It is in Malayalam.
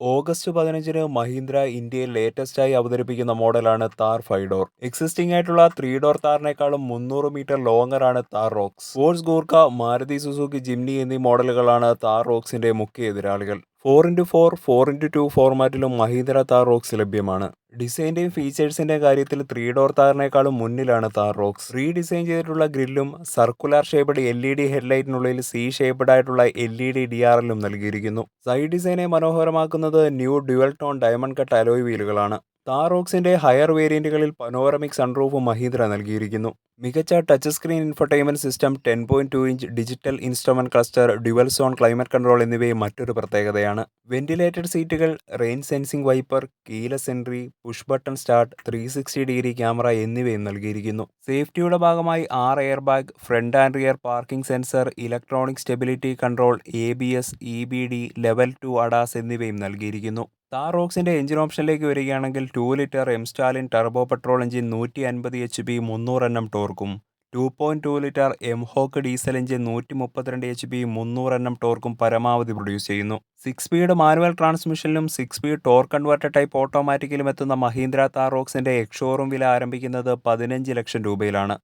ഓഗസ്റ്റ് പതിനഞ്ചിന് മഹീന്ദ്ര ഇന്ത്യയിൽ ലേറ്റസ്റ്റ് ആയി അവതരിപ്പിക്കുന്ന മോഡലാണ് താർ ഫൈവ് ഡോർ എക്സിസ്റ്റിംഗ് ആയിട്ടുള്ള ത്രീ ഡോർ താറിനേക്കാളും മുന്നൂറ് മീറ്റർ ലോങ്ങർ ആണ് Thar Roxx Force Gurkha Maruti Suzuki Jimny എന്നീ മോഡലുകളാണ് താർ റോക്സിന്റെ മുഖ്യ എതിരാളികൾ. Four into four four into two ഫോർമാറ്റിലും Mahindra Thar Roxx ലഭ്യമാണ്. ഡിസൈന്റെയും ഫീച്ചേഴ്സിന്റെയും കാര്യത്തിൽ ത്രീ ഡോർ താറിനേക്കാളും മുന്നിലാണ് താർ റോക്സ്. റീഡിസൈൻ ചെയ്തിട്ടുള്ള ഗ്രില്ലും circular shaped L E D ഹെഡ്ലൈറ്റിനുള്ളിൽ C shaped ആയിട്ടുള്ള L E D D R എല്ലും നൽകിയിരിക്കുന്നു. സൈഡ് ഡിസൈനെ മനോഹരമാക്കുന്നത് new dual tone diamond cut alloy വീലുകളാണ്. താറോക്സിന്റെ ഹയർ വേരിയന്റുകളിൽ പനോറമിക് സൺറൂഫ് മഹീന്ദ്ര നൽകിയിരിക്കുന്നു. മികച്ച touch screen infotainment system ten point two inch digital instrument cluster dual zone climate control എന്നിവയും മറ്റൊരു പ്രത്യേകതയാണ്. വെന്റിലേറ്റഡ് സീറ്റുകൾ rain sensing wiper keyless entry push button start three sixty degree camera എന്നിവയും നൽകിയിരിക്കുന്നു. സേഫ്റ്റിയുടെ ഭാഗമായി ആറ് air bag front and rear parking sensor electronic stability control A B S E B D level two ADAS എന്നിവയും നൽകിയിരിക്കുന്നു. താർ റോക്സിന്റെ എഞ്ചിൻ ഓപ്ഷനിലേക്ക് വരികയാണെങ്കിൽ two litre M stallion turbo petrol engine നൂറ്റി അൻപത് എച്ച് പി മുന്നൂറ് എണ്ണം ടോർക്കും two point two litre M hawk diesel engine നൂറ്റി മുപ്പത്തിരണ്ട് എച്ച് പി മുന്നൂറ് എണ്ണം ടോർക്കും പരമാവധി പ്രൊഡ്യൂസ് ചെയ്യുന്നു. Six speed manual ട്രാൻസ്മിഷനിലും six speed torque converter type ഓട്ടോമാറ്റിക്കിലും എത്തുന്ന മഹീന്ദ്ര താർ റോക്സിന്റെ എക്സ് ഷോറൂം വില ആരംഭിക്കുന്നത് പതിനഞ്ച് ലക്ഷം രൂപയിലാണ്.